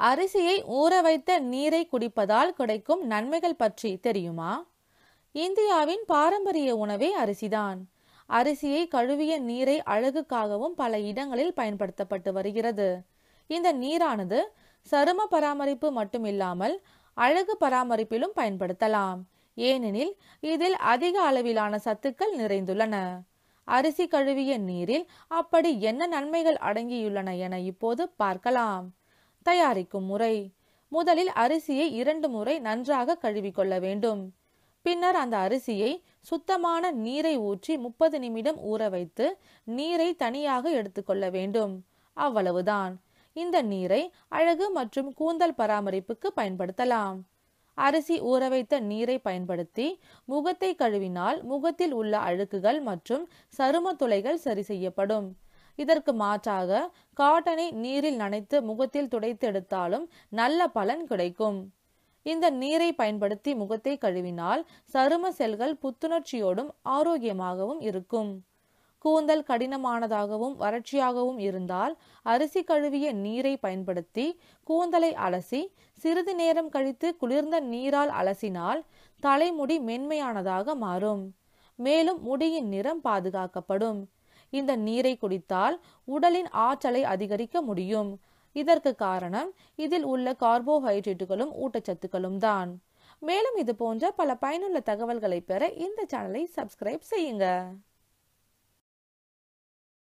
அரிசியை ஊற வைத்த நீரை குடிப்பதால் கிடைக்கும் நன்மைகள் பற்றி தெரியுமா? இந்தியாவின் பாரம்பரிய உணவே அரிசிதான். அரிசியை கழுவிய நீரை அழகுக்காகவும் பல இடங்களில் பயன்படுத்தப்பட்டு வருகிறது. இந்த நீரானது சரும பராமரிப்பு மட்டுமில்லாமல் அழகு பராமரிப்பிலும் பயன்படுத்தலாம். ஏனெனில் இதில் அதிக அளவிலான சத்துக்கள் நிறைந்துள்ளன. அரிசி கழுவிய நீரில் அப்படி என்ன நன்மைகள் அடங்கியுள்ளன என இப்போது பார்க்கலாம். தயாரிக்கும் முறை. முதலில் அரிசியை இரண்டு முறை நன்றாக கழுவிக்கொள்ள வேண்டும். பின்னர் அந்த அரிசியை சுத்தமான நீரை ஊற்றி முப்பது நிமிடம் ஊற வைத்து நீரை தனியாக எடுத்துக்கொள்ள வேண்டும். அவ்வளவுதான். இந்த நீரை அழகு மற்றும் கூந்தல் பராமரிப்புக்கு பயன்படுத்தலாம். அரிசி ஊற வைத்த நீரை பயன்படுத்தி முகத்தை கழுவினால் முகத்தில் உள்ள அழுக்குகள் மற்றும் சரும துளைகள் சரி செய்யப்படும். இதற்கு மாற்றாக காட்டனை நீரில் நனைத்து முகத்தில் துடைத்து எடுத்தாலும் நல்ல பலன் கிடைக்கும். இந்த நீரை பயன்படுத்தி முகத்தை கழுவினால் சரும செல்கள் புத்துணர்ச்சியோடும் ஆரோக்கியமாகவும் இருக்கும். கூந்தல் கடினமானதாகவும் வறட்சியாகவும் இருந்தால் அரிசி கழுவிய நீரை பயன்படுத்தி கூந்தலை அலசி சிறிது நேரம் கழித்து குளிர்ந்த நீரால் அலசினால் தலைமுடி மென்மையானதாக மாறும். மேலும் முடியின் நிறம் பாதுகாக்கப்படும். இந்த நீரை குடித்தால் உடலின் ஆற்றலை அதிகரிக்க முடியும். இதற்கு காரணம் இதில் உள்ள கார்போஹைட்ரேட்டுகளும் ஊட்டச்சத்துக்களும் தான். மேலும் இது போன்ற பல பயனுள்ள தகவல்களை பெற இந்த சேனலை சப்ஸ்கிரைப் செய்யுங்க.